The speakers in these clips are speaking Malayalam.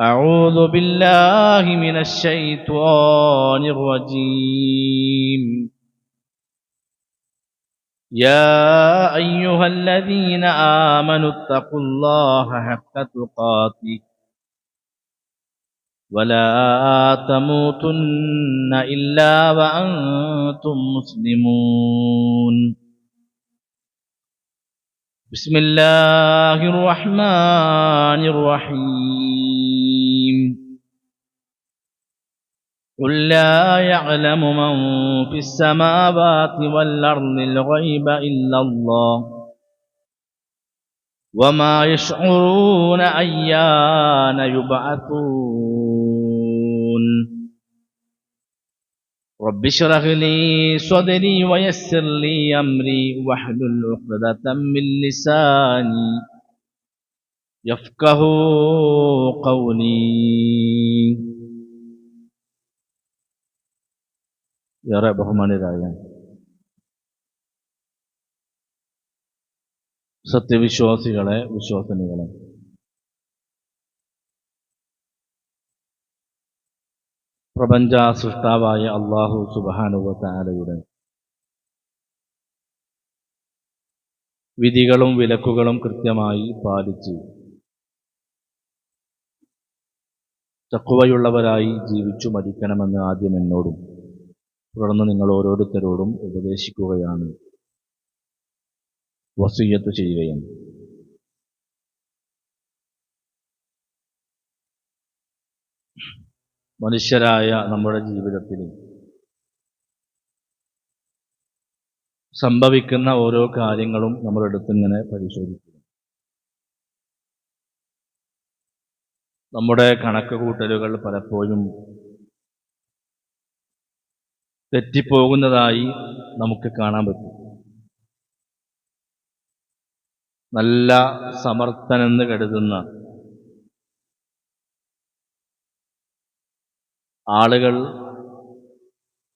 أعوذ بالله من الشيطان الرجيم. يا أيها الذين آمنوا اتقوا الله حق تقاته ولا تموتن إلا وأنتم مسلمون. بسم الله الرحمن الرحيم. قل لا يعلم من في السماوات والأرض الغيب إلا الله وما يشعرون أيان يبعثون. رب اشرح لي صدري ويسر لي أمري واحلل عقدة من لساني يفقه قولي ഏറെ ബഹുമാനിതരായ സത്യവിശ്വാസികളെ വിശ്വാസിനികളെ പ്രപഞ്ച സൃഷ്ടാവായ അള്ളാഹു സുബാനുവത്താലയുടെ വിധികളും വിലക്കുകളും കൃത്യമായി പാലിച്ച് ചക്കുവയുള്ളവരായി ജീവിച്ചു മരിക്കണമെന്ന് ആദ്യം എന്നോടും തുടർന്ന് നിങ്ങൾ ഓരോരുത്തരോടും ഉപദേശിക്കുകയാണ്. വസീയത്ത് ചെയ്യുകയും മനുഷ്യരായ നമ്മുടെ ജീവിതത്തിൽ സംഭവിക്കുന്ന ഓരോ കാര്യങ്ങളും നമ്മളെടുത്തിങ്ങനെ പരിശോധിക്കുന്നു. നമ്മുടെ കണക്ക് കൂട്ടലുകൾ പലപ്പോഴും തെറ്റിപ്പോകുന്നതായി നമുക്ക് കാണാൻ പറ്റും. നല്ല സമർത്ഥനെന്ന് കരുതുന്ന ആളുകൾ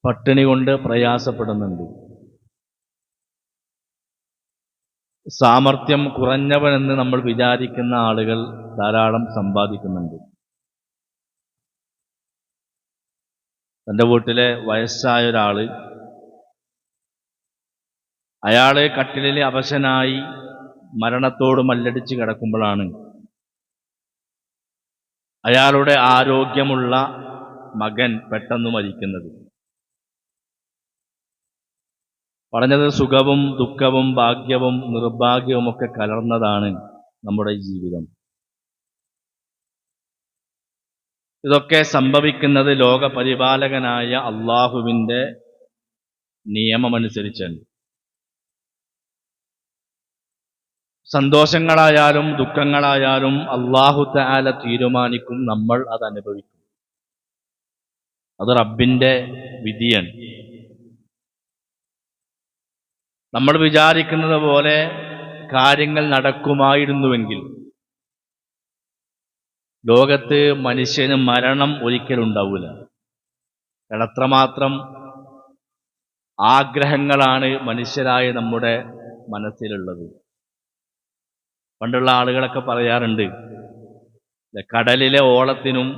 പട്ടിണി കൊണ്ട് പ്രയാസപ്പെടുന്നുണ്ട്. സാമർഥ്യം കുറഞ്ഞവനെന്ന് നമ്മൾ വിചാരിക്കുന്ന ആളുകൾ ധാരാളം സമ്പാദിക്കുന്നുണ്ട്. തന്റെ വീട്ടിലെ വയസ്സായ ഒരാൾ അയാളെ കട്ടിലിൽ അവശനായി മരണത്തോട് മല്ലടിച്ച് കിടക്കുമ്പോഴാണ് അയാളുടെ ആരോഗ്യമുള്ള മകൻ പെട്ടെന്ന് മരിക്കുന്നത്. പറഞ്ഞത് സുഖവും ദുഃഖവും ഭാഗ്യവും നിർഭാഗ്യവും ഒക്കെ കലർന്നതാണ് നമ്മുടെ ജീവിതം. ഇതൊക്കെ സംഭവിക്കുന്നത് ലോകപരിപാലകനായ അള്ളാഹുവിന്റെ നിയമമനുസരിച്ചാണ്. സന്തോഷങ്ങളായാലും ദുഃഖങ്ങളായാലും അള്ളാഹു താല തീരുമാനിക്കും നമ്മൾ അത് അനുഭവിക്കും അത് റബ്ബിന്റെ വിധിയാണ്. നമ്മൾ വിചാരിക്കുന്നത് പോലെ കാര്യങ്ങൾ നടക്കുമായിരുന്നുവെങ്കിൽ ലോകത്ത് മനുഷ്യന് മരണം ഒരിക്കലും ഉണ്ടാവില്ല എത്രമാത്രം ആഗ്രഹങ്ങളാണ് മനുഷ്യരായ നമ്മുടെ മനസ്സിലുള്ളത്. പണ്ടുള്ള ആളുകളൊക്കെ പറയാറുണ്ട് കടലിലെ ഓളത്തിനും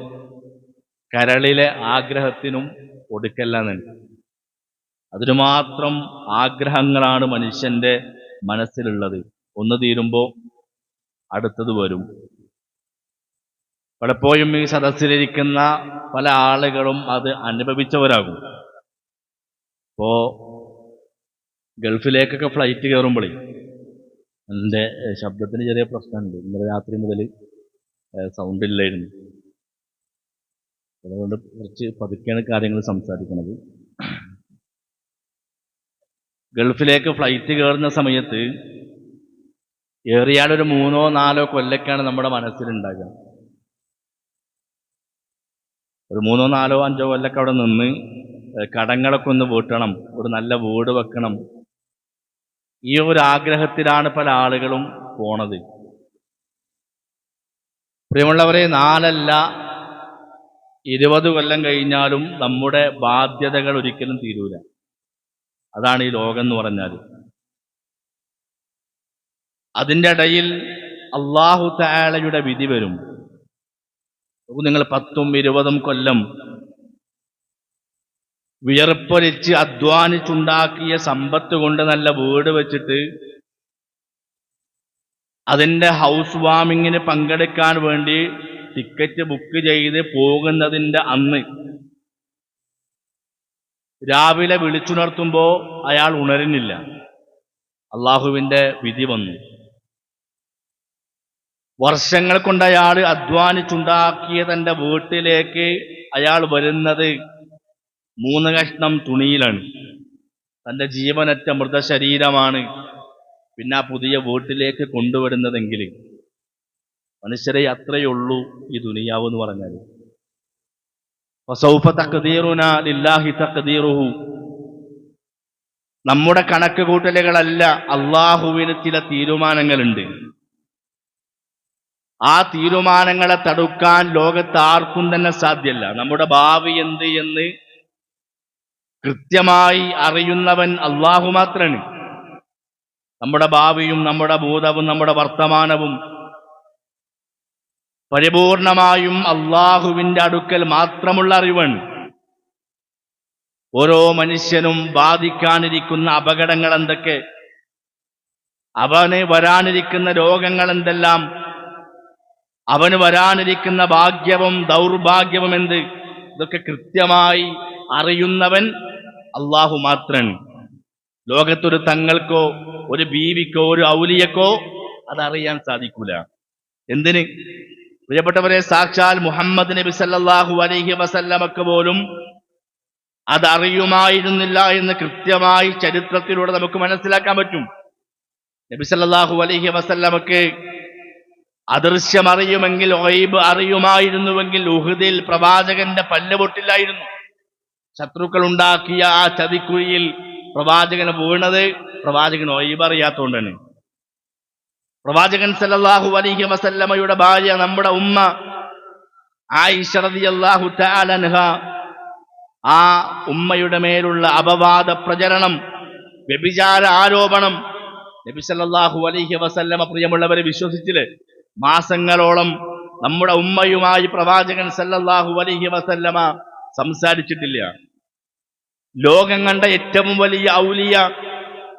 കരളിലെ ആഗ്രഹത്തിനും ഒടുക്കല്ലെന്നുണ്ട് അതിനു മാത്രം ആഗ്രഹങ്ങളാണ് മനുഷ്യന്റെ മനസ്സിലുള്ളത്. ഒന്ന് തീരുമ്പോൾ അടുത്തത് വരും. പലപ്പോഴും ഈ സദസ്സിലിരിക്കുന്ന പല ആളുകളും അത് അനുഭവിച്ചവരാകും. ഇപ്പോ ഗൾഫിലേക്കൊക്കെ ഫ്ലൈറ്റ് കയറുമ്പോഴേ എന്റെ ശബ്ദത്തിന് ചെറിയ പ്രശ്നമുണ്ട്. ഇന്നലെ രാത്രി മുതൽ സൗണ്ട് ഇല്ലായിരുന്നു. അതുകൊണ്ട് കുറച്ച് പതുക്കെയാണ് കാര്യങ്ങൾ സംസാരിക്കുന്നത്. ഗൾഫിലേക്ക് ഫ്ലൈറ്റ് കയറുന്ന സമയത്ത് ഏറിയാൽ ഒരു മൂന്നോ നാലോ കൊല്ലക്കാണ് നമ്മുടെ മനസ്സിലുണ്ടാകുക ഒരു മൂന്നോ നാലോ അഞ്ചോ കൊല്ലൊക്കെ അവിടെ നിന്ന് കടങ്ങളൊക്കെ ഒന്ന് വീട്ടണം ഒരു നല്ല വീട് വെക്കണം. ഈ ഒരു ആഗ്രഹത്തിലാണ് പല ആളുകളും പോണത്. പ്രിയമുള്ളവരെ നാലല്ല ഇരുപത് കൊല്ലം കഴിഞ്ഞാലും നമ്മുടെ ബാധ്യതകൾ ഒരിക്കലും തീരൂല. അതാണ് ഈ ലോകം എന്ന് പറഞ്ഞാൽ അതിന്റെ ഇടയിൽ അള്ളാഹു താലയുടെ വിധി വരും. നിങ്ങൾ പത്തും ഇരുപതും കൊല്ലം വിയർപ്പൊലിച്ച് അധ്വാനിച്ചുണ്ടാക്കിയ സമ്പത്ത് കൊണ്ട് നല്ല വീട് വെച്ചിട്ട് അതിന്റെ ഹൗസ് വാമിങ്ങിന് പങ്കെടുക്കാൻ വേണ്ടി ടിക്കറ്റ് ബുക്ക് ചെയ്ത് പോകുന്നതിന്റെ അന്ന് രാവിലെ വിളിച്ചുണർത്തുമ്പോൾ അയാൾ ഉണരുന്നില്ല. അള്ളാഹുവിന്റെ വിധി വന്നു. വർഷങ്ങൾ കൊണ്ട് അയാൾ അധ്വാനിച്ചുണ്ടാക്കിയ തന്റെ വീട്ടിലേക്ക് അയാൾ വരുന്നത് മൂന്ന് കഷ്ണം തുണിയിലാണ്. തന്റെ ജീവനറ്റ മൃതശരീരമാണ് പിന്നെ ആ പുതിയ വീട്ടിലേക്ക് കൊണ്ടുവരുന്നതെങ്കിൽ മനുഷ്യരെ അത്രയേ ഉള്ളൂ ഈ ദുനിയാവ് എന്ന് പറഞ്ഞാൽ നമ്മുടെ കണക്ക് കൂട്ടലുകളല്ല അള്ളാഹുവിന് ചില തീരുമാനങ്ങളുണ്ട്. ആ തീരുമാനങ്ങളെ തടുക്കാൻ ലോകത്ത് ആർക്കും തന്നെ സാധ്യല്ല. നമ്മുടെ ഭാവി എന്ത് എന്ന് കൃത്യമായി അറിയുന്നവൻ അള്ളാഹു മാത്രമാണ് നമ്മുടെ ഭാവിയും നമ്മുടെ ഭൂതവും നമ്മുടെ വർത്തമാനവും പരിപൂർണമായും അള്ളാഹുവിന്റെ അടുക്കൽ മാത്രമുള്ള അറിവാണ് ഓരോ മനുഷ്യനും ബാധിക്കാനിരിക്കുന്ന അപകടങ്ങൾ എന്തൊക്കെ? അവന് വരാനിരിക്കുന്ന രോഗങ്ങൾ എന്തെല്ലാം? അവന് വരാനിരിക്കുന്ന ഭാഗ്യവും ദൗർഭാഗ്യവും എന്ത്? ഇതൊക്കെ കൃത്യമായി അറിയുന്നവൻ അള്ളാഹു മാത്രൻ ലോകത്തൊരു തങ്ങൾക്കോ ഒരു ബീവിക്കോ ഒരു ഔലിയക്കോ അതറിയാൻ സാധിക്കൂല. എന്തിന്? പ്രിയപ്പെട്ടവരെ സാക്ഷാൽ മുഹമ്മദ് നബി സല്ലാഹു അലൈഹി വസല്ലമക്ക് പോലും അതറിയുമായിരുന്നില്ല എന്ന് കൃത്യമായി ചരിത്രത്തിലൂടെ നമുക്ക് മനസ്സിലാക്കാൻ പറ്റും. നബി സല്ലാഹു അലൈഹി വസല്ലമക്ക് അദൃശ്യം അറിയുമെങ്കിൽ ഒയ്ബ് അറിയുമായിരുന്നുവെങ്കിൽ ഉഹുദിൽ പ്രവാചകന്റെ പല്ല് പൊട്ടില്ലായിരുന്നു. ശത്രുക്കൾ ഉണ്ടാക്കിയ ആ ചതിക്കുഴിയിൽ പ്രവാചകന് വീണത് പ്രവാചകൻ ഒയ്ബ് അറിയാത്തോണ്ടാണ്. പ്രവാചകൻ സല്ലല്ലാഹു അലൈഹി വസല്ലമയുടെ ഭാര്യ നമ്മുടെ ഉമ്മ ആയിഷ റളിയല്ലാഹു ആ ഉമ്മയുടെ മേലുള്ള അപവാദ പ്രചരണം വ്യഭിചാര ആരോപണം നബി സല്ലല്ലാഹു അലൈഹി വസല്ലമ പ്രിയമുള്ളവരെ വിശ്വസിച്ചില്ലേ? മാസങ്ങളോളം നമ്മുടെ ഉമ്മയുമായി പ്രവാചകൻ സല്ലല്ലാഹു അലൈഹി വസല്ലമ സംസാരിച്ചിട്ടില്ല. ലോകം കണ്ട ഏറ്റവും വലിയ ഔലിയ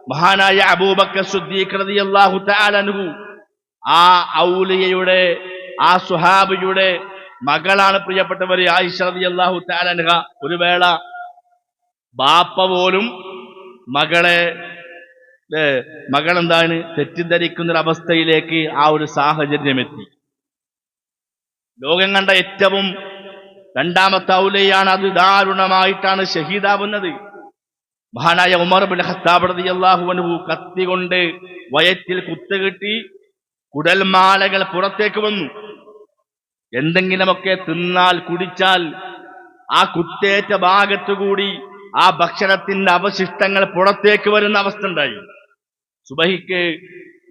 മഹാനായ അബൂബക്കർ അള്ളാഹു അൻഹു ആ ഔലിയയുടെ ആ സുഹാബിയുടെ മകളാണ് പ്രിയപ്പെട്ടവര് ആയിഷ റളിയല്ലാഹു തആല അൻഹ. ഒരു വേള ബാപ്പ പോലും മകളെ മകളെന്താണ് തെറ്റിദ്ധരിക്കുന്ന ഒരു അവസ്ഥയിലേക്ക് ആ ഒരു സാഹചര്യം എത്തി ലോകം കണ്ട ഏറ്റവും രണ്ടാമത്തെ ഔലയാണ് അത് ദാരുണമായിട്ടാണ് ഷഹീദാവുന്നത്. മഹാനായ ഉമർ ബിൻ റളിയല്ലാഹു അൻഹു കത്തി കൊണ്ട് വയറ്റിൽ കുത്തുകിട്ടി കുടൽമാലകൾ പുറത്തേക്ക് വന്നു. എന്തെങ്കിലുമൊക്കെ തിന്നാൽ കുടിച്ചാൽ ആ കുത്തേറ്റ ഭാഗത്തുകൂടി ആ ഭക്ഷണത്തിന്റെ അവശിഷ്ടങ്ങൾ പുറത്തേക്ക് വരുന്ന അവസ്ഥ ഉണ്ടായി. സുബഹിക്ക്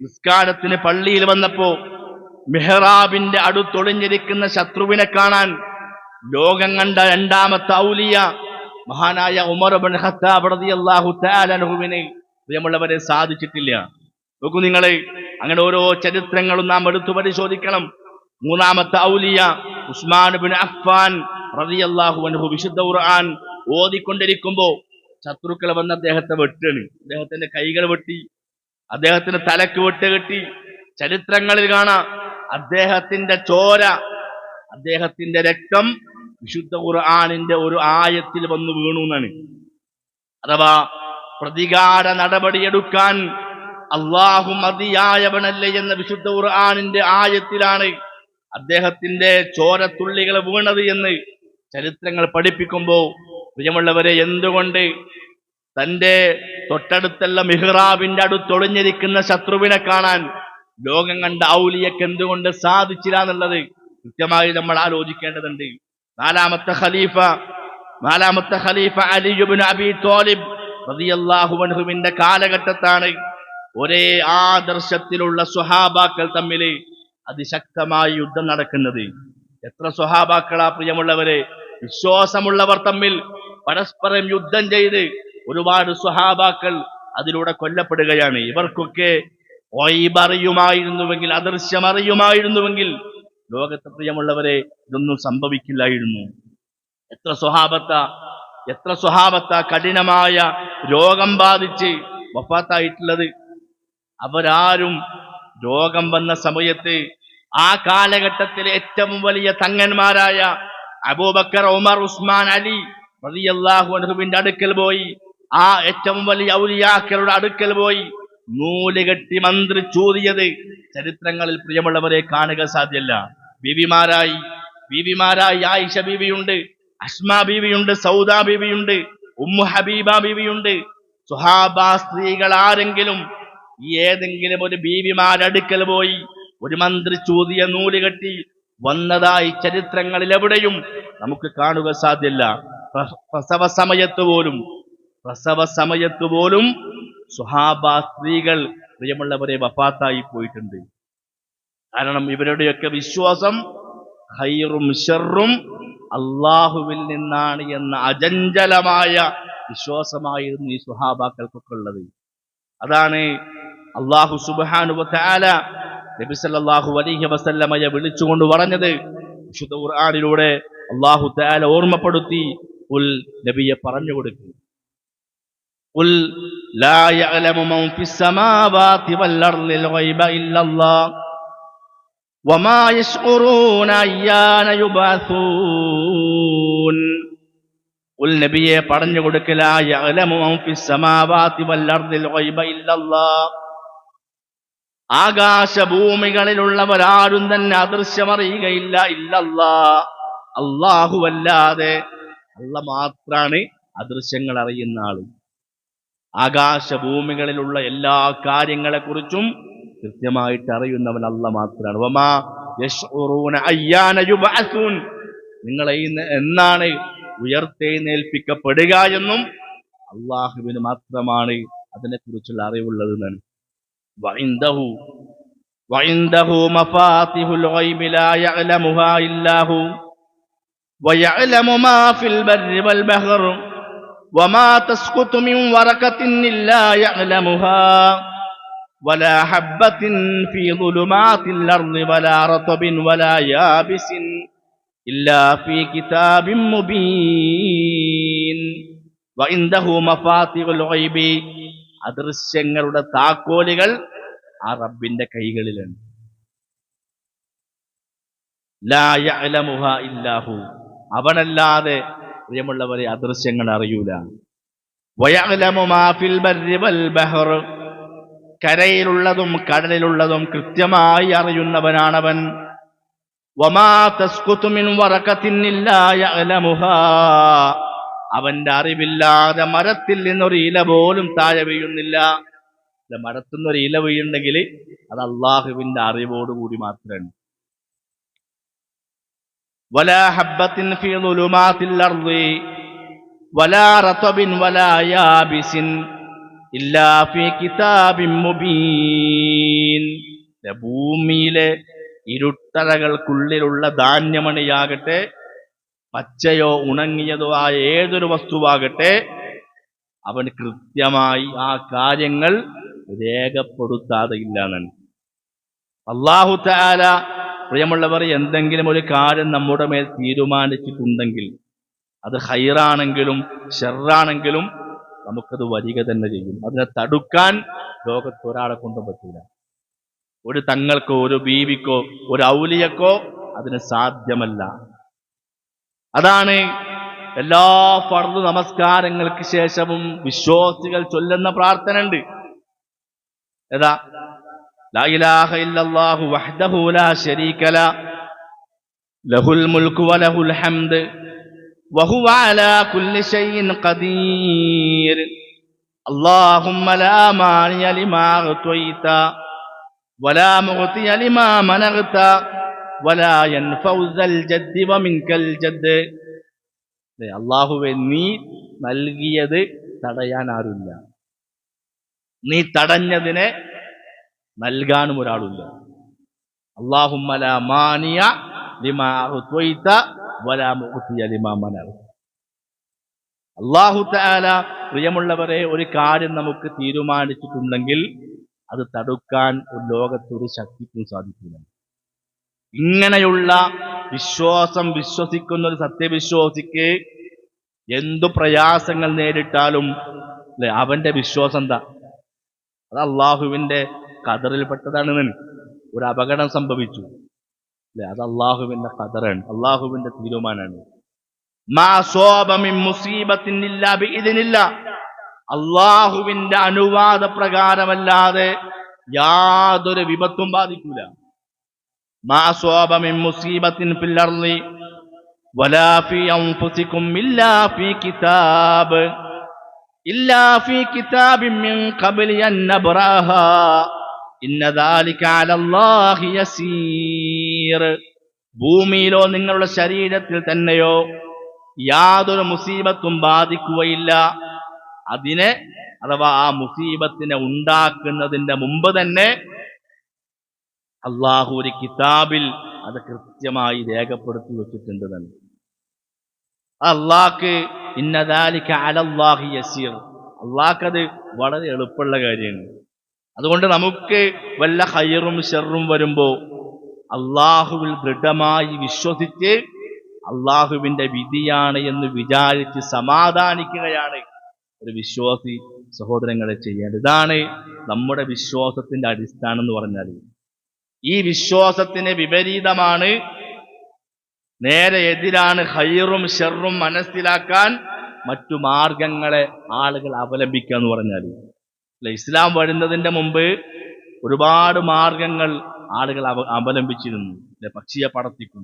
നിസ്കാരത്തിന് പള്ളിയിൽ വന്നപ്പോ മെഹ്റാബിന്റെ അടുത്തൊളിഞ്ഞിരിക്കുന്ന ശത്രുവിനെ കാണാൻ ലോകം കണ്ട രണ്ടാമത്തെ ഔലിയ മഹാനായ ഉമർ ബിൻ ഖത്താബ് പ്രിയമുള്ളവരെ സാധിച്ചിട്ടില്ല. നോക്കൂ നിങ്ങളെ അങ്ങനെ ഓരോ ചരിത്രങ്ങളും നാം എടുത്തു പരിശോധിക്കണം. മൂന്നാമത്തെ ഔലിയ ഉസ്മാൻ ബിൻ അഫ്ഫാൻ റളിയല്ലാഹു അൻഹു വിശുദ്ധ ഖുർആൻ ഓതിക്കൊണ്ടിരിക്കുമ്പോൾ ശത്രുക്കൾ വന്ന് അദ്ദേഹത്തെ വെട്ടാണ് അദ്ദേഹത്തിന്റെ കൈകൾ വെട്ടി അദ്ദേഹത്തിന്റെ തലക്ക് വെട്ട് കെട്ടി ചരിത്രങ്ങളിൽ കാണാം അദ്ദേഹത്തിന്റെ ചോര അദ്ദേഹത്തിന്റെ രക്തം വിശുദ്ധ ഖുർആാനിന്റെ ഒരു ആയത്തിൽ വന്നു വീണു എന്നാണ്. അഥവാ പ്രതികാര നടപടിയെടുക്കാൻ അള്ളാഹു മതിയായവനല്ലേ എന്ന വിശുദ്ധ ഖുർആാനിന്റെ ആയത്തിലാണ് അദ്ദേഹത്തിന്റെ ചോരത്തുള്ളികൾ വീണത് എന്ന് ചരിത്രങ്ങൾ പഠിപ്പിക്കുമ്പോൾ പ്രിയമുള്ളവരെ എന്തുകൊണ്ട് തന്റെ തൊട്ടടുത്തുള്ള മിഹ്റാബിന്റെ അടുത്തൊളിഞ്ഞിരിക്കുന്ന ശത്രുവിനെ കാണാൻ ലോകം കണ്ട ഔലിയക്ക് എന്തുകൊണ്ട് സാധിച്ചില്ല എന്നുള്ളത് കൃത്യമായി നമ്മൾ ആലോചിക്കേണ്ടതുണ്ട്. നാലാമത്തെ ഖലീഫ നാലാമത്തെ ഖലീഫ അലിയുബിൻ അബി തോലിബ് റളിയല്ലാഹു അൻഹുവിന്റെ കാലഘട്ടത്താണ് ഒരേ ആദർശത്തിലുള്ള സുഹാബാക്കൾ തമ്മിൽ അതിശക്തമായി യുദ്ധം നടക്കുന്നത്. എത്ര സ്വഹാബാക്കളാ പ്രിയമുള്ളവരെ? വിശ്വാസമുള്ളവർ തമ്മിൽ പരസ്പരം യുദ്ധം ചെയ്ത് ഒരുപാട് സ്വഹാബാക്കൾ അതിലൂടെ കൊല്ലപ്പെടുകയാണ്. ഇവർക്കൊക്കെ ഒയ്ബ് അറിയുമായിരുന്നുവെങ്കിൽ അദൃശ്യം അറിയുമായിരുന്നുവെങ്കിൽ ലോകത്തെ പ്രിയമുള്ളവരെ ഇതൊന്നും സംഭവിക്കില്ലായിരുന്നു. എത്ര സ്വഹാബത്ത എത്ര സ്വഹാബത്ത കഠിനമായ രോഗം ബാധിച്ച് വഫാത്തായിട്ടുള്ളത്. അവരാരും രോഗം വന്ന സമയത്ത് ആ കാലഘട്ടത്തിലെ ഏറ്റവും വലിയ തങ്ങന്മാരായ അബൂബക്കർ ഉമർ ഉസ്മാൻ അലി റളിയല്ലാഹു അൻഹുവിന്റെ അടുക്കൽ പോയി. ആ ഏറ്റവും വലിയ ഔലിയാക്കളുടെ അടുക്കൽ പോയി. നൂൽ കെട്ടി മന്ത്രി ചൂതിയത് ചരിത്രങ്ങളിൽ പ്രിയമുള്ളവരെ കാണുക സാധ്യല്ല. ബീവിമാരായി. ബീവിമാരായി ആയിഷ ബീവിയുണ്ട് അസ്മ ബീവിയുണ്ട് സൗദ ബീവിയുണ്ട് ഉമ്മു ഹബീബ ബീവിയുണ്ട്. സുഹാബ സ്ത്രീകൾ ആരെങ്കിലും ഏതെങ്കിലും ഒരു ബീവിമാരടുക്കൽ പോയി ഒരു മന്ത്രി ചൂതിയ നൂൽ കെട്ടി വന്നതായി ചരിത്രങ്ങളിൽ എവിടെയും നമുക്ക് കാണുക സാധ്യല്ല. പ്ര- പ്രസവ സമയത്ത് പോലും പ്രസവ സമയത്ത് പോലും സുഹാബ സ്ത്രീകൾ പ്രിയമുള്ളവരെ വഫാത്തായി പോയിട്ടുണ്ട്. കാരണം ഇവരുടെയൊക്കെ വിശ്വാസം ഹൈറും ഷെറും അള്ളാഹുവിൽ നിന്നാണ് എന്ന അജഞ്ചലമായ വിശ്വാസമായിരുന്നു ഈ സുഹാബാക്കൾക്കൊക്കെ ഉള്ളത്. അതാണ് അള്ളാഹു സുബാനുബാല നബിസല്ലാഹു അലഹി വസല്ലമയെ വിളിച്ചുകൊണ്ട് പറഞ്ഞത്. വിശുദ്ധ ഖുർആാനിലൂടെ അള്ളാഹു താല ഓർമ്മപ്പെടുത്തി. ഉൽ നബിയെ പറഞ്ഞു കൊടുക്കും ഉൽ ലാ വൽ ഗൈബ ആകാശഭൂമികളിലുള്ളവരാരും തന്നെ അദൃശ്യമറിയുകയില്ല ഇല്ലല്ലാ അല്ലാതെ അല്ല മാത്രാണ് അദൃശ്യങ്ങൾ അറിയുന്ന ആളും. ആകാശഭൂമികളിലുള്ള എല്ലാ കാര്യങ്ങളെക്കുറിച്ചും കൃത്യമായിട്ട് അറിയുന്നവൻ അല്ല മാത്രമാണ് വമാ യശ്ഉറൂന അയ്യാന യുബഅസൂൻ നിങ്ങളെ ഇന്ന് എന്നാണ് ഉയർത്തെഴുന്നേൽപ്പിക്കപ്പെടുക എന്നും അള്ളാഹുവിന് മാത്രമാണ് അതിനെക്കുറിച്ചുള്ള അറിവുള്ളത് എന്നാണ് വഇൻദഹു وعنده مفاتح الغيب لا يعلمها إلا هو ويعلم ما في البر والبحر وما تسقط من ورقة إلا يعلمها ولا حبة في ظلمات الأرض ولا رطب ولا يابس إلا في كتاب مبين وعنده مفاتيح الغيب അദൃശ്യങ്ങളുടെ താക്കോലുകൾ ആ റബ്ബിന്റെ കൈകളിലാണ് ലാ യഅലമുഹ ഇല്ലാഹു അവനല്ലാതെ പ്രിയമുള്ളവരെ അദൃശ്യങ്ങൾ അറിയൂല കരയിലുള്ളതും കടലിലുള്ളതും കൃത്യമായി അറിയുന്നവനാണവൻ വമാ തസ്കുതു മിൻ വറകത്തിൻ ഇല്ലാ യഅലമുഹാ അവന്റെ അറിവില്ലാതെ മരത്തിൽ നിന്നൊരു ഇല പോലും താഴെ വീഴുന്നില്ല ഇല്ല, മരത്തുനിന്നൊരു ഇല വീഴുന്നെങ്കിൽ അത് അള്ളാഹുവിന്റെ അറിവോടുകൂടി മാത്രമാണ് ولا حبة في ظلمات الأرض ولا رطب ولا يابس ഭൂമിയിലെ ഇരുട്ടറകൾക്കുള്ളിലുള്ള ധാന്യമണിയാകട്ടെ പച്ചയോ ഉണങ്ങിയതോ ആയ ഏതൊരു വസ്തുവാകട്ടെ അവൻ കൃത്യമായി ആ കാര്യങ്ങൾ രേഖപ്പെടുത്താതെ ഇല്ല എന്നാണ് അള്ളാഹു താല പ്രിയമുള്ളവർ എന്തെങ്കിലും ഒരു കാര്യം നമ്മുടെ മേൽ തീരുമാനിച്ചിട്ടുണ്ടെങ്കിൽ അത് ഹൈറാണെങ്കിലും ഷെറാണെങ്കിലും നമുക്കത് വരിക തന്നെ ചെയ്യും. അതിനെ തടുക്കാൻ ലോകത്ത് ഒരാളെ കൊണ്ടും പറ്റില്ല ഒരു തങ്ങൾക്കോ ഒരു ബീവിക്കോ ഒരു ഔലിയക്കോ അതിന് സാധ്യമല്ല. അതാണ് എല്ലാ ഫർദ് നമസ്കാരങ്ങൾക്ക് ശേഷവും വിശ്വാസികൾ ചൊല്ലുന്ന പ്രാർത്ഥനയുണ്ട്. ഏതാ? ലാഹ വഹ്ദഹു ലാ ലഹുൽ മുൽക്കു വലഹുൽ ഹംദ് وهو على كل شيء قدير اللهم لا مانع لما أعطيت ولا معطي لما منعت ولا ينفع ذا الجد ومنك الجد അള്ളാഹുവെ നീ നൽകിയത് തടയാൻ ആരുമില്ല നീ തടഞ്ഞതിനെ നൽകാനും ഒരാളില്ല അള്ളാഹുമ്മല മാനിയ ലിമാ ഉത്വയിത്ത വലാ മുഅ്തിയ ലിമാ മനഅ അള്ളാഹു തആല പ്രിയമുള്ളവരെ ഒരു കാര്യം നമുക്ക് തീരുമാനിച്ചിട്ടുണ്ടെങ്കിൽ അത് തടുക്കാൻ ഒരു ലോകത്തൊരു ശക്തിക്കും സാധിക്കില്ല. ഇങ്ങനെയുള്ള വിശ്വാസം വിശ്വസിക്കുന്ന ഒരു സത്യവിശ്വാസിക്ക് എന്തു പ്രയാസങ്ങൾ നേരിട്ടാലും അല്ലെ അവന്റെ വിശ്വാസം എന്താ? അത് അള്ളാഹുവിന്റെ കതറിൽപ്പെട്ടതാണ്. ഒരു അപകടം സംഭവിച്ചു. അല്ലെ? അത് അള്ളാഹുവിന്റെ കതറാണ് അള്ളാഹുവിന്റെ തീരുമാനമാണ്. അള്ളാഹുവിന്റെ അനുവാദ പ്രകാരമല്ലാതെ യാതൊരു വിപത്തും ബാധിക്കൂല. മാ സ്വാബ യസീർ ഭൂമിയിലോ നിങ്ങളുടെ ശരീരത്തിൽ തന്നെയോ യാതൊരു മുസീബത്തും ബാധിക്കുകയില്ല. അതിനെ അഥവാ ആ മുസീബത്തിനെ ഉണ്ടാക്കുന്നതിന്റെ മുമ്പ് തന്നെ അള്ളാഹു ഒരു കിതാബിൽ അത് കൃത്യമായി രേഖപ്പെടുത്തി വെച്ചിട്ടുണ്ട് തന്നെ. അള്ളാഹ്ക്ക് ഇന്നതാലിക്ക് അലല്ലാഹി യസീർ. അള്ളാഹ്ക്കത് വളരെ എളുപ്പമുള്ള കാര്യമാണ്. അതുകൊണ്ട് നമുക്ക് വല്ല ഹയറും ഷെറും വരുമ്പോ അള്ളാഹുവിൽ ദൃഢമായി വിശ്വസിച്ച് അള്ളാഹുവിന്റെ വിധിയാണ് എന്ന് വിചാരിച്ച് സമാധാനിക്കുകയാണ് ഒരു വിശ്വാസി സഹോദരങ്ങളെ ചെയ്യേണ്ടത്. ഇതാണ് നമ്മുടെ വിശ്വാസത്തിന്റെ അടിസ്ഥാനം എന്ന് പറഞ്ഞാൽ ഈ വിശ്വാസത്തിന് വിപരീതമാണ് നേരെ എതിരാണ് ഹൈറും ഷെറും മനസ്സിലാക്കാൻ മറ്റു മാർഗങ്ങളെ ആളുകൾ അവലംബിക്കുക എന്ന് പറഞ്ഞാൽ ഇസ്ലാം വരുന്നതിന്റെ മുമ്പ് ഒരുപാട് മാർഗങ്ങൾ ആളുകൾ അവ അവലംബിച്ചിരുന്നു. പക്ഷിയെ പടത്തിക്കും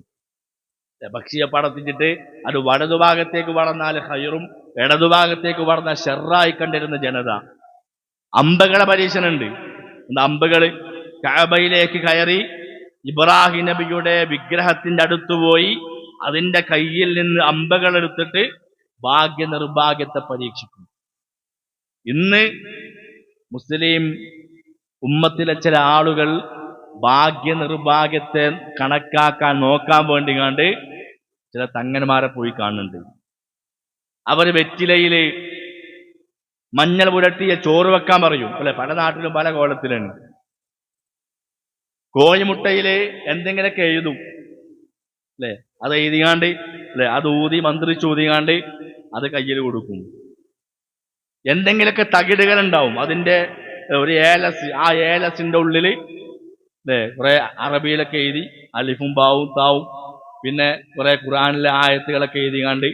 പക്ഷിയെ പടത്തിച്ചിട്ട് അത് വലതുഭാഗത്തേക്ക് വളർന്നാൽ ഹയറും ഇടതുഭാഗത്തേക്ക് വളർന്നാൽ ഷെറായി കണ്ടിരുന്ന ജനത. അമ്പകളെ പരീക്ഷണുണ്ട് അമ്പകൾ കാബയിലേക്ക് കയറി ഇബ്രാഹിം നബിയുടെ വിഗ്രഹത്തിന്റെ അടുത്ത് പോയി അതിന്റെ കയ്യിൽ നിന്ന് അമ്പകൾ എടുത്തിട്ട് ഭാഗ്യ നിർഭാഗ്യത്തെ പരീക്ഷിക്കും ഇന്ന് മുസ്ലിം ഉമ്മത്തിലെ ചില ആളുകൾ ഭാഗ്യ നിർഭാഗ്യത്തെ കണക്കാക്കാൻ നോക്കാൻ വേണ്ടി കണ്ട് ചില തങ്ങന്മാരെ പോയി കാണുന്നുണ്ട്. അവർ വെറ്റിലയിൽ മഞ്ഞൾ പുരട്ടിയ ചോറ് വെക്കാൻ പറയും. അല്ലെ? പല നാട്ടിലും പല കോലത്തിലാണ്. കോഴിമുട്ടയിൽ എന്തെങ്കിലുമൊക്കെ എഴുതും. അല്ലെ? അത് എഴുതിയാണ്ട് അല്ലെ? അത് ഊതി മന്ത്രിച്ച് ഊതിയാണ്ട് അത് കയ്യിൽ കൊടുക്കും. എന്തെങ്കിലുമൊക്കെ തകിടുകൾ ഉണ്ടാവും. അതിന്റെ ഒരു ഏലസ് ആ ഏലസിന്റെ ഉള്ളിൽ അല്ലെ കുറെ അറബിയിലൊക്കെ എഴുതി അലിഫും ബാവും താവും. പിന്നെ കുറെ ഖുറാനിലെ ആയത്തുകളൊക്കെ എഴുതി കണ്ട്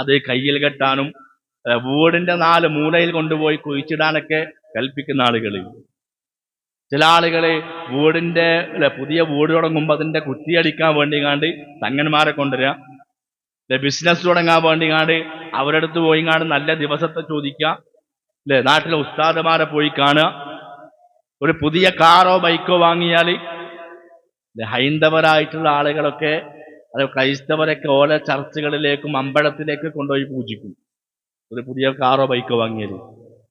അത് കയ്യിൽ കെട്ടാനും വീടിന്റെ നാല് മൂലയിൽ കൊണ്ടുപോയി കുഴിച്ചിടാനൊക്കെ കൽപ്പിക്കുന്ന ആളുകൾ ചില ആളുകൾ വീടിന്റെ പുതിയ വീട് തുടങ്ങുമ്പോൾ അതിന്റെ വേണ്ടി കണ്ട് തങ്ങന്മാരെ കൊണ്ടുവരിക ബിസിനസ് തുടങ്ങാൻ വേണ്ടി കാണ്ട് അവരടുത്ത് പോയി കാണ് നല്ല ദിവസത്തെ ചോദിക്കുക അല്ലെ നാട്ടിലെ ഉസ്താദമാരെ പോയി കാണുക. ഒരു പുതിയ കാറോ ബൈക്കോ വാങ്ങിയാൽ ഹൈന്ദവരായിട്ടുള്ള ആളുകളൊക്കെ അത് ക്രൈസ്തവരൊക്കെ ഓരോ ചർച്ചുകളിലേക്കും അമ്പലത്തിലേക്ക് കൊണ്ടുപോയി പൂജിക്കും. ഒരു പുതിയ കാറോ ബൈക്കോ വാങ്ങിയാൽ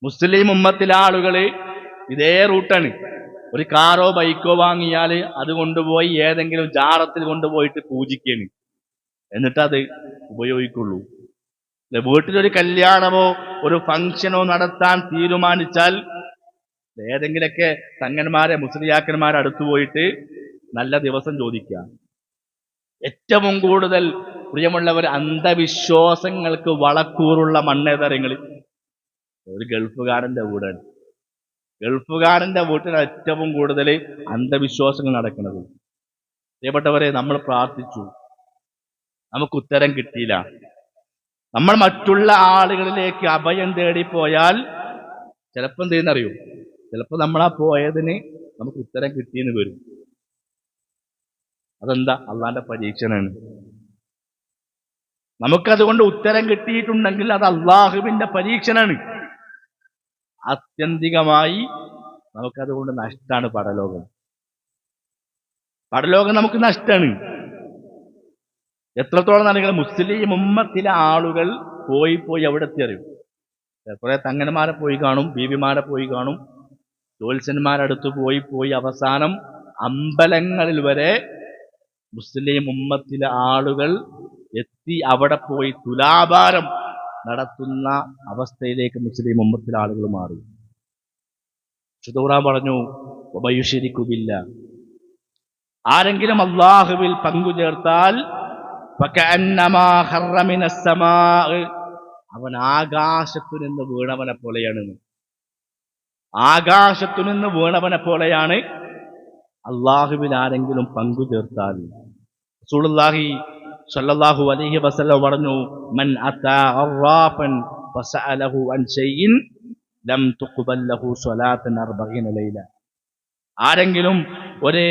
മുസ്ലിം ഉമ്മത്തിലെ ആളുകൾ ഇതേ റൂട്ടാണ്. ഒരു കാറോ ബൈക്കോ വാങ്ങിയാൽ അത് കൊണ്ടുപോയി ഏതെങ്കിലും ജാറത്തിൽ കൊണ്ടുപോയിട്ട് പൂജിക്കാണ്. എന്നിട്ട് അത് ഉപയോഗിക്കുള്ളൂ വീട്ടിലൊരു കല്യാണമോ ഒരു ഫംഗ്ഷനോ നടത്താൻ തീരുമാനിച്ചാൽ ഏതെങ്കിലൊക്കെ തങ്ങന്മാരെ മുസ്ലിയാക്കന്മാരെ അടുത്തു പോയിട്ട് നല്ല ദിവസം ചോദിക്കുക. ഏറ്റവും കൂടുതൽ പ്രിയമുള്ളവർ അന്ധവിശ്വാസങ്ങൾക്ക് വളക്കൂറുള്ള മണ്ണേതരങ്ങൾ ഒരു ഗൾഫുകാരന്റെ വീടാണ്. ഗൾഫുകാരന്റെ വീട്ടിലാണ് ഏറ്റവും കൂടുതൽ അന്ധവിശ്വാസങ്ങൾ നടക്കുന്നത്. പ്രിയപ്പെട്ടവരെ നമ്മൾ പ്രാർത്ഥിച്ചു. നമുക്ക് ഉത്തരം കിട്ടിയില്ല. നമ്മൾ മറ്റുള്ള ആളുകളിലേക്ക് അഭയം തേടിപ്പോയാൽ ചിലപ്പോൾ എന്തെന്നറിയൂ? ചിലപ്പോൾ നമ്മൾ ആ പോയതിന് നമുക്ക് ഉത്തരം കിട്ടിയെന്ന് വരും. അതെന്താ? അള്ളാന്റെ പരീക്ഷണമാണ് നമുക്കതുകൊണ്ട് ഉത്തരം കിട്ടിയിട്ടുണ്ടെങ്കിൽ അത് അള്ളാഹുവിന്റെ പരീക്ഷണാണ്. ആത്യന്തികമായി നമുക്കതുകൊണ്ട് നഷ്ടമാണ് പടലോകം. പടലോകം നമുക്ക് നഷ്ടമാണ് എത്രത്തോളം നിങ്ങൾ മുസ്ലിം ഉമ്മത്തിലെ ആളുകൾ പോയി പോയി അവിടെ എത്തിയറിയും കുറെ തങ്ങന്മാരെ പോയി കാണും ബീവിമാരെ പോയി കാണും. ജ്യോത്സ്യന്മാരടുത്ത് പോയി പോയി അവസാനം അമ്പലങ്ങളിൽ വരെ മുസ്ലിം ഉമ്മത്തിലെ ആളുകൾ എത്തി അവിടെ പോയി തുലാഭാരം നടത്തുന്ന അവസ്ഥയിലേക്ക് മുസ്ലിം ഉമ്മത്തിലെ ആളുകൾ മാറി. ചുതൂറാൻ പറഞ്ഞു ഉപയുഷരിക്കുമില്ല ആരെങ്കിലും അള്ളാഹുവിൽ പങ്കുചേർത്താൽ അവൻ ആകാശത്തു നിന്ന് വീണവനെ പോലെയാണ്. ആകാശത്തു നിന്ന് വീണവനെ പോലെയാണ് അള്ളാഹുവിൽ ആരെങ്കിലും പങ്കു ചേർത്താൽ. റസൂലുള്ളാഹി സ്വല്ലല്ലാഹു അലൈഹി വസല്ല പറഞ്ഞു മൻ അൻ ലഹു ലൈല. ആരെങ്കിലും ഒരു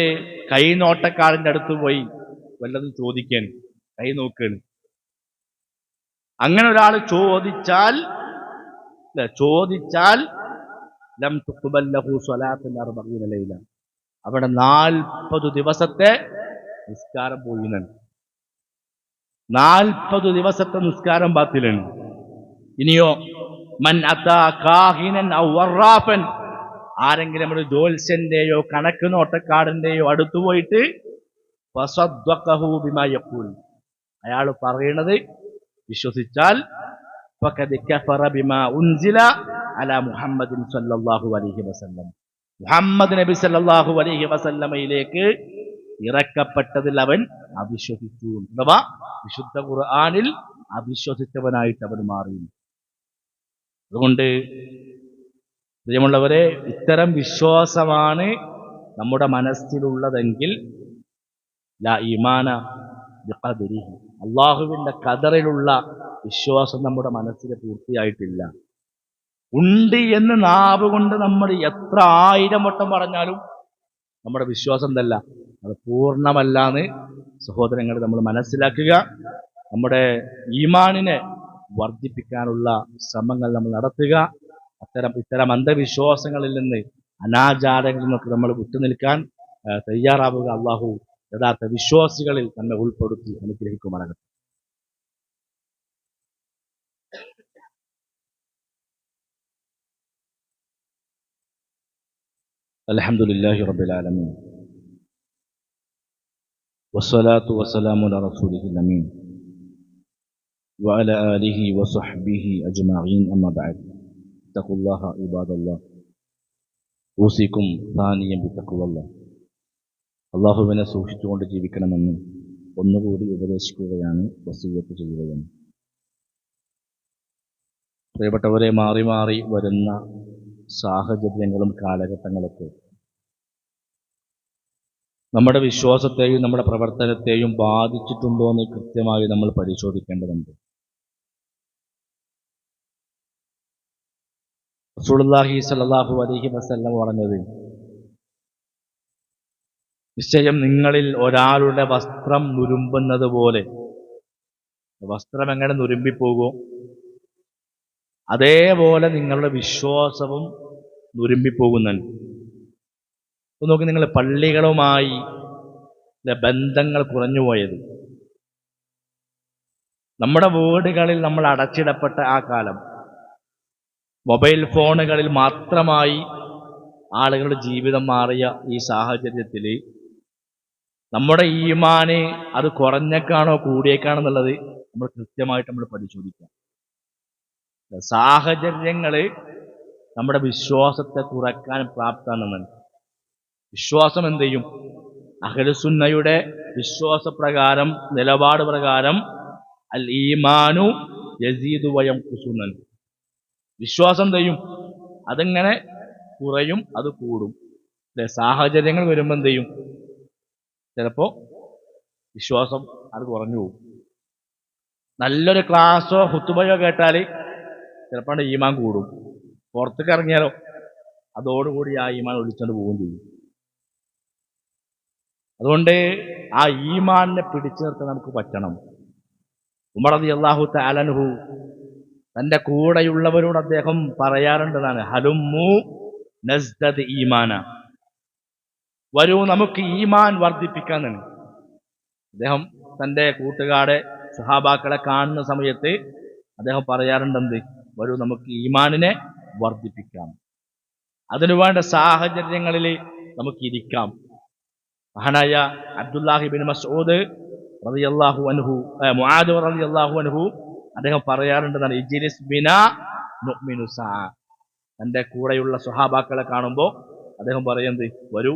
കൈനോട്ടക്കാരന്റെ അടുത്ത് പോയി വല്ലതും ചോദിക്കാൻ കൈ നോക്കുകയാണ് അങ്ങനെ ഒരാൾ ചോദിച്ചാൽ ചോദിച്ചാൽ ലം സ്വലാത്തുൽ സ്വലാത്തൻ ലൈല. അവിടെ നാൽപ്പത് ദിവസത്തെ നിസ്കാരം പോയി നാൽപ്പത് ദിവസത്തെ നിസ്കാരം ബാത്തിലാണ് ഇനിയോ മൻ കാഹിനൻ ഔ വറാഫൻ. ആരെങ്കിലും ഒരു ജോത്സ്യന്റെയോ കണക്ക് നോട്ടക്കാടിന്റെയോ അടുത്തു പോയിട്ട് അയാൾ പറയണത് വിശ്വസിച്ചാൽ ഫഖദ് മുഹമ്മദ് സല്ലാഹു അലഹി വസല്ലം. മുഹമ്മദ് നബി സല്ലാഹു അലഹി വസല്ലമയിലേക്ക് ഇറക്കപ്പെട്ടതിൽ അവൻ അവിശ്വസിച്ചു. അഥവാ വിശുദ്ധ ഖുർആാനിൽ അവിശ്വസിച്ചവനായിട്ട് അവൻ മാറി. അതുകൊണ്ട് പ്രിയമുള്ളവരെ ഇത്തരം വിശ്വാസമാണ് നമ്മുടെ മനസ്സിലുള്ളതെങ്കിൽ ലാ ഈമാന ബിഖദരിഹി അള്ളാഹുവിന്റെ കതറിലുള്ള വിശ്വാസം നമ്മുടെ മനസ്സിൽ പൂർത്തിയായിട്ടില്ല. ഉണ്ട് എന്ന് നാവ് കൊണ്ട് നമ്മൾ എത്ര ആയിരം വട്ടം പറഞ്ഞാലും നമ്മുടെ വിശ്വാസം എന്തല്ല അത് പൂർണമല്ല എന്ന് സഹോദരങ്ങൾ നമ്മൾ മനസ്സിലാക്കുക. നമ്മുടെ ഈമാനിനെ വർദ്ധിപ്പിക്കാനുള്ള ശ്രമങ്ങൾ നമ്മൾ നടത്തുക. അത്തരം ഇത്തരം അന്ധവിശ്വാസങ്ങളിൽ നിന്ന് അനാചാരങ്ങളിൽ നിന്നൊക്കെ നമ്മൾ വിട്ടുനിൽക്കാൻ തയ്യാറാവുക. അള്ളാഹു യഥാർത്ഥ വിശ്വാസികളിൽ നമ്മെ ഉൾപ്പെടുത്തി അനുഗ്രഹിക്കുമാറാകട്ടെ. الحمد لله رب العالمين والصلاة والسلام على رسوله الأمين وعلى آله وصحبه أجمعين أما بعد اتقوا الله عباد الله أوصيكم ثانيا بتقوى الله അള്ളാഹുവിനെ സൂക്ഷിച്ചുകൊണ്ട് ജീവിക്കണമെന്ന് ഒന്നുകൂടി ഉപദേശിക്കുകയാണ് വസീയത്ത് ചെയ്യുകയാണ് പ്രിയപ്പെട്ടവരെ മാറി മാറി വരുന്ന സാഹചര്യങ്ങളും കാലഘട്ടങ്ങളൊക്കെ. നമ്മുടെ വിശ്വാസത്തെയും നമ്മുടെ പ്രവർത്തനത്തെയും ബാധിച്ചിട്ടുണ്ടോ എന്ന് കൃത്യമായി നമ്മൾ പരിശോധിക്കേണ്ടതുണ്ട്. റസൂലുള്ളാഹി സലാഹു അലഹി വസല്ലം പറഞ്ഞത് നിശ്ചയം നിങ്ങളിൽ ഒരാളുടെ വസ്ത്രം നുരുമ്പുന്നത് പോലെ വസ്ത്രം എങ്ങനെ നുരുമ്പിപ്പോകും? അതേപോലെ നിങ്ങളുടെ വിശ്വാസവും നുരുമ്പിപ്പോകുന്നുണ്ട് ഒന്ന് നോക്കി നിങ്ങൾ പള്ളികളുമായി ബന്ധങ്ങൾ കുറഞ്ഞു പോയത് നമ്മുടെ വീടുകളിൽ നമ്മൾ അടച്ചിടപ്പെട്ട ആ കാലം മൊബൈൽ ഫോണുകളിൽ മാത്രമായി ആളുകളുടെ ജീവിതം മാറിയ ഈ സാഹചര്യത്തിൽ നമ്മുടെ ഈമാന് അത് കുറഞ്ഞേക്കാണോ കൂടിയേക്കാണോ എന്നുള്ളത് നമ്മൾ കൃത്യമായിട്ട് നമ്മൾ പരിശോധിക്കാം സാഹചര്യങ്ങൾ നമ്മുടെ വിശ്വാസത്തെ കുറയ്ക്കാൻ പ്രാപ്തമാണെന്നാണ് വിശ്വാസം എന്ത് ചെയ്യും? അഹലുസുന്നയുടെ വിശ്വാസപ്രകാരം നിലപാട് പ്രകാരം അൽ ഈമാനു യസീദു വയം കുസുന്നൻ വിശ്വാസം എന്ത് ചെയ്യും? അതിങ്ങനെ കുറയും അത് കൂടും. അല്ലെ? സാഹചര്യങ്ങൾ വരുമ്പോൾ എന്ത് ചെയ്യും? ചിലപ്പോ വിശ്വാസം അത് കുറഞ്ഞു പോകും. നല്ലൊരു ക്ലാസ്സോ ഹുത്തുബയോ കേട്ടാൽ ചിലപ്പോൾ ഈമാൻ കൂടും. പുറത്തേക്ക് ഇറങ്ങിയാലോ? അതോടുകൂടി ആ ഈമാൻ ഒളിച്ചുകൊണ്ട് പോവുകയും ചെയ്യും. അതുകൊണ്ട് ആ ഈമാനിനെ പിടിച്ചു നിർത്താൻ നമുക്ക് പറ്റണം. ഉമറതി അള്ളാഹു താലനുഹു തന്റെ കൂടെയുള്ളവരോട് അദ്ദേഹം പറയാറുണ്ടതാണ് ഹലുമു നസ്ദത് ഈമാന. വരൂ നമുക്ക് ഈമാൻ വർദ്ധിപ്പിക്കാന്നാണ് അദ്ദേഹം തന്റെ കൂട്ടുകാരെ സഹാബാക്കളെ കാണുന്ന സമയത്ത് അദ്ദേഹം പറയാറുണ്ടെന്ത്? വരൂ നമുക്ക് ഈമാനിനെ വർദ്ധിപ്പിക്കാം. അതിനുവേണ്ട സാഹചര്യങ്ങളിൽ നമുക്ക് ഇരിക്കാം. മഹാനായ അബ്ദുല്ലാഹിബിൻ മസൂദ് റളിയല്ലാഹു അൻഹു മുആദ് റളിയല്ലാഹു അൻഹു അദ്ദേഹം പറയാറുണ്ടെന്നാണ് ഇജ്ലിസ് ബിന തന്റെ കൂടെയുള്ള സ്വഹാബാക്കളെ കാണുമ്പോൾ അദ്ദേഹം പറയുന്നത് വരൂ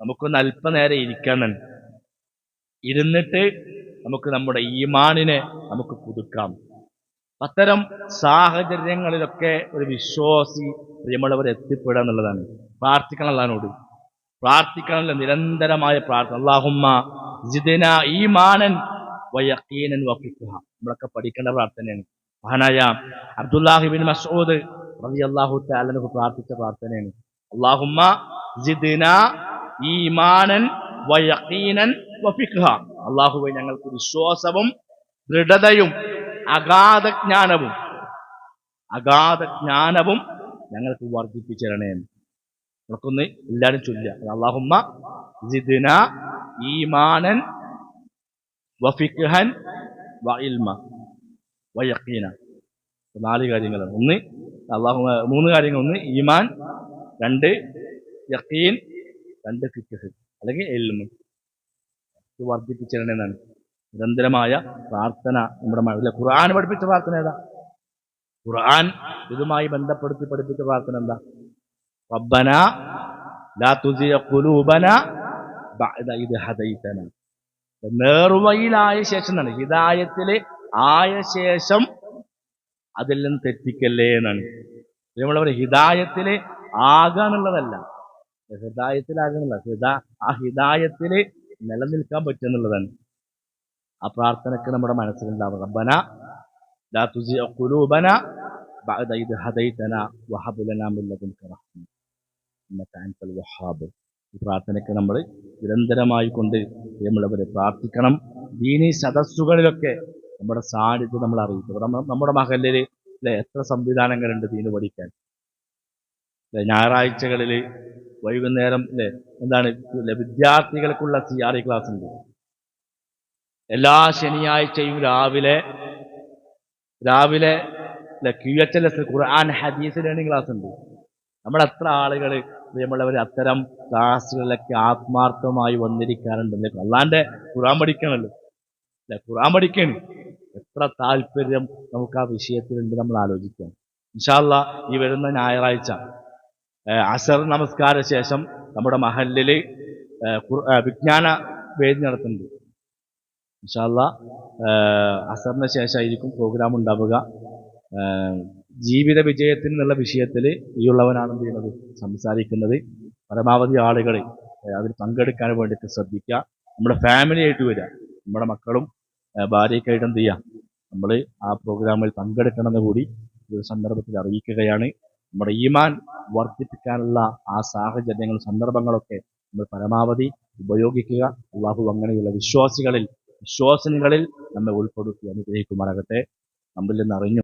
നമുക്കൊന്ന് അല്പനേരം ഇരിക്കണം ഇരുന്നിട്ട് നമുക്ക് നമ്മുടെ ഈമാനിനെ നമുക്ക് പുതുക്കാം. അത്തരം സാഹചര്യങ്ങളിലൊക്കെ ഒരു വിശ്വാസി പ്രിയമുള്ളവർ എത്തിപ്പെടുക എന്നുള്ളതാണ്. പ്രാർത്ഥിക്കണം അല്ലാനോട് പ്രാർത്ഥിക്കണമല്ലോ നിരന്തരമായ പ്രാർത്ഥന. അള്ളാഹുമ്മ ജിദിന ഈമാനൻ വയക്കീനൻ വഫിഖ്ഹ. നമ്മളൊക്കെ പഠിക്കേണ്ട പ്രാർത്ഥനയാണ്. മഹാനായ അബ്ദുല്ലാഹിബിൻ മസൂദ് റബി അള്ളാഹു തആല പ്രാർത്ഥിച്ച പ്രാർത്ഥനയാണ്. അള്ളാഹുമ്മ ജിദിന ഈമാനൻ വയക്കീനൻ വപ്പിക്കുക അള്ളാഹുവെ ഞങ്ങൾക്ക് വിശ്വാസവും ദൃഢതയും അഗാധ ജ്ഞാനവും അഗാധ ജ്ഞാനവും ഞങ്ങൾക്ക് വർദ്ധിപ്പിച്ചിരണേ. നമുക്കൊന്ന് എല്ലാവരും ചൊല്ലുക. ഈമാനൻ വയഖീന നാല് കാര്യങ്ങളാണ്. ഒന്ന് അള്ളാഹു മൂന്ന് കാര്യങ്ങൾ. ഒന്ന് ഈമാൻ. രണ്ട് യക്കീൻ രണ്ട് ഫിക്കഹ് അല്ലെങ്കിൽ എൽമ് ഇത് വർദ്ധിപ്പിച്ചിരണമെന്നാണ് നിരന്തരമായ പ്രാർത്ഥന നമ്മുടെ മനസ്സിലെ ഖുർആൻ പഠിപ്പിച്ച പ്രാർത്ഥന ഏതാ? ഖുർആൻ ഇതുമായി ബന്ധപ്പെടുത്തി പഠിപ്പിച്ച പ്രാർത്ഥന എന്താ? റബ്ബന ലാ തുസിയ ഖുലൂബന ബഅദ ഇദ് ഹദൈതന. നേർവയിലായ ശേഷം എന്നാണ് ഹിദായത്തിൽ ആയ ശേഷം അതിൽ നിന്ന് തെറ്റിക്കല്ലേ എന്നാണ്. നമ്മളവർ ഹിദായത്തിൽ ആകാന്നുള്ളതല്ല. ഹിദായത്തിലാകുന്നില്ല ഹിദാ ആ ഹിദായത്തിൽ നിലനിൽക്കാൻ പറ്റുന്നുള്ളതാണ് ആ പ്രാർത്ഥനയ്ക്ക് നമ്മുടെ മനസ്സിലുണ്ടാവും റബ്ബന ലാ പ്രാർത്ഥനയ്ക്ക് നമ്മൾ നിരന്തരമായി കൊണ്ട് നമ്മളവരെ പ്രാർത്ഥിക്കണം. ദീനി സദസ്സുകളിലൊക്കെ നമ്മുടെ സാന്നിധ്യം നമ്മൾ അറിയിക്കും നമ്മുടെ മഹലിൽ എത്ര സംവിധാനങ്ങളുണ്ട് ദീന് പഠിക്കാൻ? ഞായറാഴ്ചകളിൽ വൈകുന്നേരം എന്താണ് വിദ്യാർത്ഥികൾക്കുള്ള സി ആർ ക്ലാസ് ഉണ്ട് എല്ലാ ശനിയാഴ്ചയും രാവിലെ രാവിലെ Q H L S Quran Hadith learning class ഉണ്ട്. നമ്മളെത്ര ആളുകൾ പ്രിയമുള്ളവർ അത്തരം ക്ലാസ്സുകളിലൊക്കെ ആത്മാർത്ഥമായി വന്നിരിക്കാറുണ്ട്. അല്ലാണ്ട് ഖുറാൻ പഠിക്കണല്ലോ അല്ലെ ഖുറാൻ പഠിക്കണം. എത്ര താല്പര്യം നമുക്ക് ആ വിഷയത്തിലുണ്ട് നമ്മൾ ആലോചിക്കാം. ഇൻഷാല്ല ഈ വരുന്ന ഞായറാഴ്ച അസർ നമസ്കാര ശേഷം നമ്മുടെ മഹലിൽ ഏഹ് വിജ്ഞാന വേദി നടത്തുന്നുണ്ട്. ഇൻഷാല്ല അസറിന് ശേഷമായിരിക്കും പ്രോഗ്രാം ഉണ്ടാവുക. ജീവിത വിജയത്തിൽ എന്നുള്ള വിഷയത്തിൽ ഈ ഉള്ളവനാണ് എന്ത് ചെയ്യുന്നത്? സംസാരിക്കുന്നത്. പരമാവധി ആളുകൾ അതിൽ പങ്കെടുക്കാൻ വേണ്ടിയിട്ട് ശ്രദ്ധിക്കുക. നമ്മുടെ ഫാമിലി ആയിട്ട് വരിക. നമ്മുടെ മക്കളും ഭാര്യയൊക്കെ ആയിട്ട് എന്ത് ചെയ്യുക? നമ്മൾ ആ പ്രോഗ്രാമിൽ പങ്കെടുക്കണമെന്ന് കൂടി ഒരു സന്ദർഭത്തിൽ അറിയിക്കുകയാണ്. നമ്മുടെ ഈമാൻ വർദ്ധിപ്പിക്കാനുള്ള ആ സാഹചര്യങ്ങളും സന്ദർഭങ്ങളൊക്കെ നമ്മൾ പരമാവധി ഉപയോഗിക്കുക. അള്ളാഹു അങ്ങനെയുള്ള വിശ്വാസികളിൽ വിശ്വാസിനികളിൽ നമ്മെ ഉൾപ്പെടുത്തി അനുഗ്രഹിക്കുമാറാകട്ടെ. നമ്മളിൽ നിന്ന് അറിഞ്ഞു